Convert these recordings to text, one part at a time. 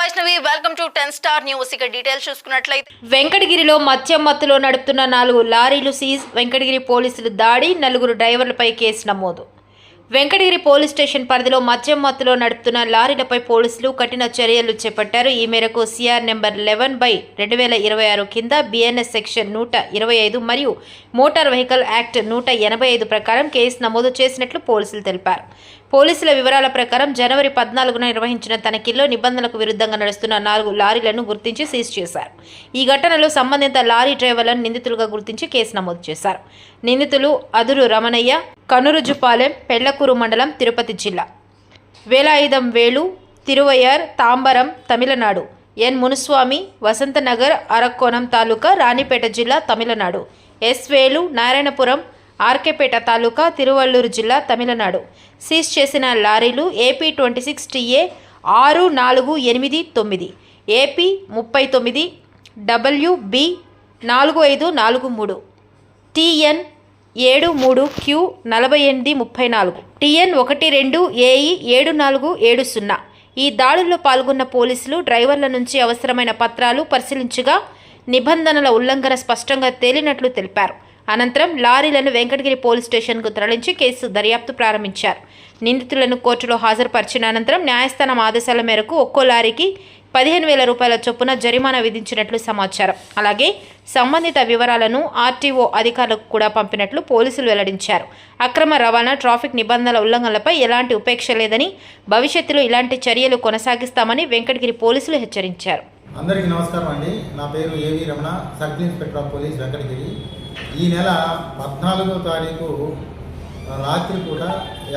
Vaishnavi welcome to ten star news ఇక details చూసుకున్నట్లయితే వెంకటగిరిలో మద్యం మత్తులో నడుపుతున్న నాలుగు లారీలు సీజ్ వెంకటగిరి పోలీసులు దాడి నలుగురు డ్రైవర్లపై కేసు నమోదు. వెంకటగిరి పోలీస్ స్టేషన్ పరిధిలో మద్యం మత్తులో నడుపుతున్న లారీలపై పోలీసులు కఠిన చర్యలు చేపట్టారు. ఈ మేరకు సిఆర్ నెంబర్ లెవెన్ బై రెండు వేల ఇరవై ఆరు కింద బిఎన్ఎస్ సెక్షన్ నూట ఇరవై ఐదు మరియు మోటార్ వెహికల్ యాక్ట్ నూట ఎనభై ఐదు ప్రకారం కేసు నమోదు చేసినట్లు పోలీసులు తెలిపారు. పోలీసుల వివరాల ప్రకారం జనవరి పద్నాలుగున నిర్వహించిన తనిఖీల్లో నిబంధనలకు విరుద్ధంగా నడుస్తున్న నాలుగు లారీలను గుర్తించి సీజ్ చేశారు. ఈ ఘటనలో సంబంధిత లారీ డ్రైవర్లను నిందితులుగా గుర్తించి కేసు నమోదు చేశారు. నిందితులు అదురు రమణయ్య కనురుజుపాలెం పెళ్ళకూరు మండలం తిరుపతి జిల్లా. వేలాయుధం వేలు తిరువయ్యర్ తాంబరం తమిళనాడు. ఎన్. మునుస్వామి వసంతనగర్ అరక్కోణం తాలూకా రాణిపేట జిల్లా తమిళనాడు. ఎస్. వేలు నారాయణపురం ఆర్కేపేట తాలూకా తిరువల్లూరు జిల్లా తమిళనాడు. సీజ్ చేసిన లారీలు ఏపీ ట్వంటీ సిక్స్ టీఏ ఆరు నాలుగు ఎనిమిది తొమ్మిది ఏపీ ముప్పై తొమ్మిది డబ్ల్యూబి నాలుగు ఐదు నాలుగు మూడు టిఎన్ ఏడు మూడు క్యూ నలభై ఎనిమిది ముప్పై నాలుగు టిఎన్ ఒకటి రెండు ఏఈ ఏడు నాలుగు ఏడు సున్నా. ఈ దాడుల్లో పాల్గొన్న పోలీసులు డ్రైవర్ల నుంచి అవసరమైన పత్రాలు పరిశీలించగా నిబంధనల ఉల్లంఘన స్పష్టంగా తేలినట్లు తెలిపారు. అనంతరం లారీలను వెంకటగిరి పోలీస్ స్టేషన్కు తరలించి కేసు దర్యాప్తు ప్రారంభించారు. నిందితులను కోర్టులో హాజరుపరిచిన అనంతరం న్యాయస్థానం ఆదేశాల మేరకు ఒక్కో లారీకి పదిహేను వేల రూపాయల చొప్పున జరిమానా విధించినట్లు సమాచారం. అలాగే సంబంధిత వివరాలను ఆర్టీఓ అధికారులకు కూడా పంపినట్లు పోలీసులు వెల్లడించారు. అక్రమ రవాణా ట్రాఫిక్ నిబంధనల ఉల్లంఘనలపై ఎలాంటి ఉపేక్ష లేదని భవిష్యత్తులో ఇలాంటి చర్యలు కొనసాగిస్తామని వెంకటగిరి పోలీసులు హెచ్చరించారు. అందరికీ నమస్కారం అండి. నా పేరు AV Ramana circle inspector of police Venkatagiri. ఈ నెల పద్నాలుగో తారీఖు రాత్రి పూట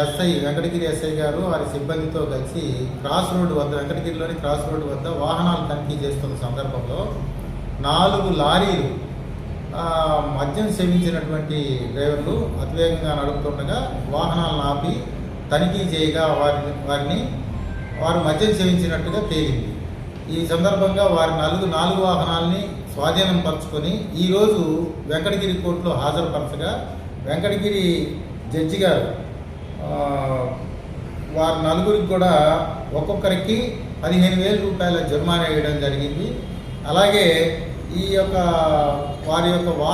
ఎస్ఐ వెంకటగిరి ఎస్ఐ గారు వారి సిబ్బందితో కలిసి క్రాస్ రోడ్డు వద్ద వెంకటగిరిలోని క్రాస్ రోడ్డు వద్ద వాహనాలు తనిఖీ చేస్తున్న సందర్భంలో నాలుగు లారీలు మద్యం సేవించినటువంటి డ్రైవర్లు అతివేగంగా నడుపుతుండగా వాహనాలను ఆపి తనిఖీ చేయగా వారిని వారిని వారు మద్యం సేవించినట్టుగా తేలింది. ఈ సందర్భంగా వారి నలుగు నాలుగు వాహనాల్ని స్వాధీనం పరుచుకొని ఈరోజు వెంకటగిరి కోర్టులో హాజరుపరచగా వెంకటగిరి జడ్జి గారు వారి నలుగురికి కూడా ఒక్కొక్కరికి పదిహేను వేల రూపాయల జరిమానా వేయడం జరిగింది. అలాగే ఈ యొక్క వారి యొక్క వా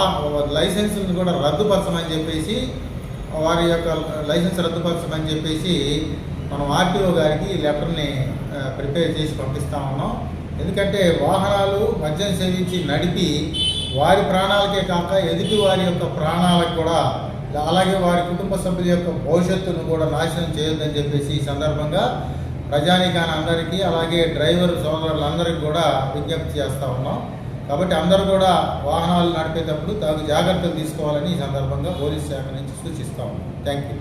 లైసెన్స్ని కూడా రద్దుపరచమని చెప్పేసి వారి యొక్క లైసెన్స్ రద్దుపరచమని చెప్పేసి మనం ఆర్టీఓ గారికి లెటర్ని ప్రిపేర్ చేసి పంపిస్తా ఉన్నాం. ఎందుకంటే వాహనాలు మద్యం సేవించి నడిపి వారి ప్రాణాలకే కాక ఎదుటి వారి యొక్క ప్రాణాలకు కూడా అలాగే వారి కుటుంబ సభ్యుల యొక్క భవిష్యత్తును కూడా నాశనం చేయొద్దని చెప్పేసి ఈ సందర్భంగా ప్రజానికాని అందరికీ అలాగే డ్రైవర్ సోదరులందరికీ కూడా విజ్ఞప్తి చేస్తూ ఉన్నాం. కాబట్టి అందరూ కూడా వాహనాలు నడిపేటప్పుడు తగు జాగ్రత్తలు తీసుకోవాలని ఈ సందర్భంగా పోలీస్ శాఖ నుంచి సూచిస్తాము థ్యాంక్ యూ